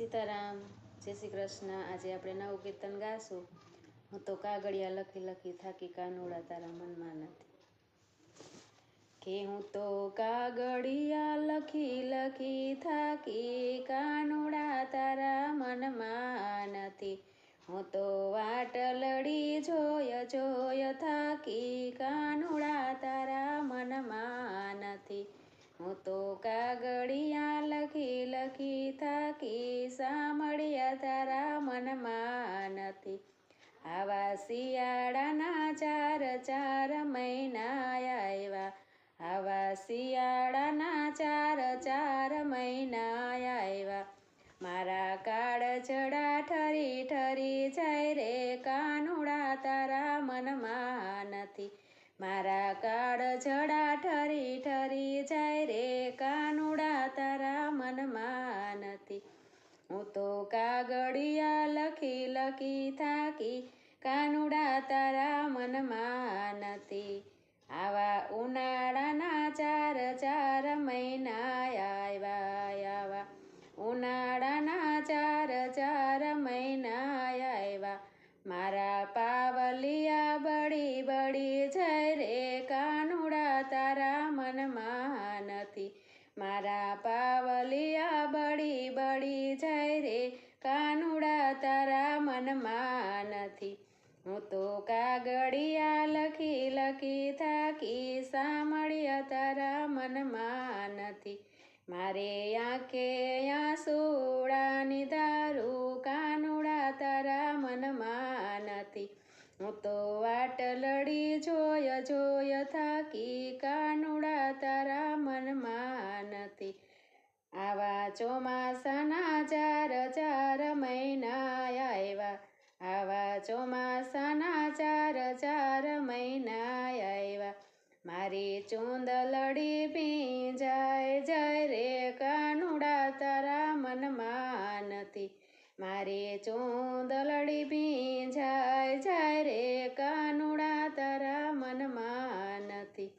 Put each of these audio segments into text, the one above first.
સીતારામ, જય શ્રી કૃષ્ણ. આજે આપણે નવું કીર્તન ગાશું. હું તો કાગળિયા લખી લખી થાકી કાનુડા તારા મનમાં નથી. કે હું તો કાગળિયા લખી લખી થાકી કાનુડા તારા મનમાં નથી. હું તો વાટ લડી જોય જોય થાકી કાનુડા તારા મનમાં નથી. હું તો થાકી સાંભળ્યા તારા મનમાં નથી. આવા શિયાળાના ચાર ચાર મહિના આવ્યા. આવા શિયાળાના ચાર ચાર મહિના આવ્યા. મારા કાળ જડા ઠરી ઠરી જાય રે, કાનુડા તારા મનમાં નથી. મારા કાળ જડા કાગળિયા લખી લખી થાકી, કાનુડા તારા મનમાં નથી. આવા ઉનાળાના ચાર ચાર મહિના આવ્યા આવા ઉનાળાના ચાર ચાર મહિના આવ્યા મારા પાવલિયા બળી બળી જય રે, કાનુડા તારા મનમાં નથી. મારા પાવલિયા બળી બળી જય રે તારા મનમાં નથી હું તો કાગળિયા લખી લખી થાકી સાંભળ્યા તારા મનમાં નથી મારે આંખે આંસુડાની દારૂ કાનુડા તારા મનમાં નથી હું તો વાટ લડી જોય જોય થાકી કાનુડા તારા મનમાં નથી આવા ચોમાસાના ચાર ચાર મહિના આવ્યા. આવા ચોમાસાના ચાર ચાર મહિના આવ્યા. મારી ચૂંદલડી પી જાય જાય રે કાનુડા, તારા મનમાં નથી. મારી ચૂંદલડી પી જાય જાય રે કાનુડા, તારા મનમાં નથી.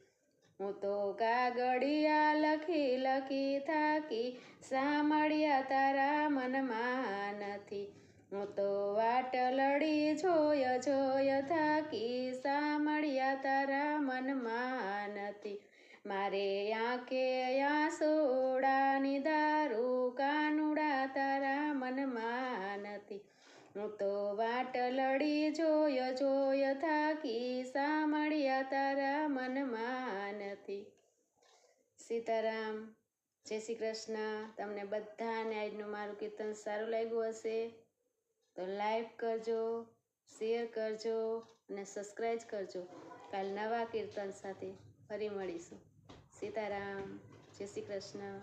હું તો કાગળિયા લખી લખી થાકી, સાંભળ્યા તારા મનમાં નથી. હું તો વાટ લડી જોય જોય થાકી, સાંભળ્યા તારા મનમાં નથી. મારે આંખે આંસુડાની દારૂ, કાનુડા તારા મનમાં નથી. હું તો વાટ લડી જોય જોય થાકી, સાંભળ્યા તારા મનમાં નથી. સીતારામ, જય શ્રી કૃષ્ણ. તમને બધાને આજનું મારું કીર્તન સારું લાગ્યું હશે. તો લાઈક કરજો, શેર કરજો અને સબસ્ક્રાઈબ કરજો. કાલ નવા કીર્તન સાથે ફરી મળીશું. સીતારામ, જય શ્રી કૃષ્ણ.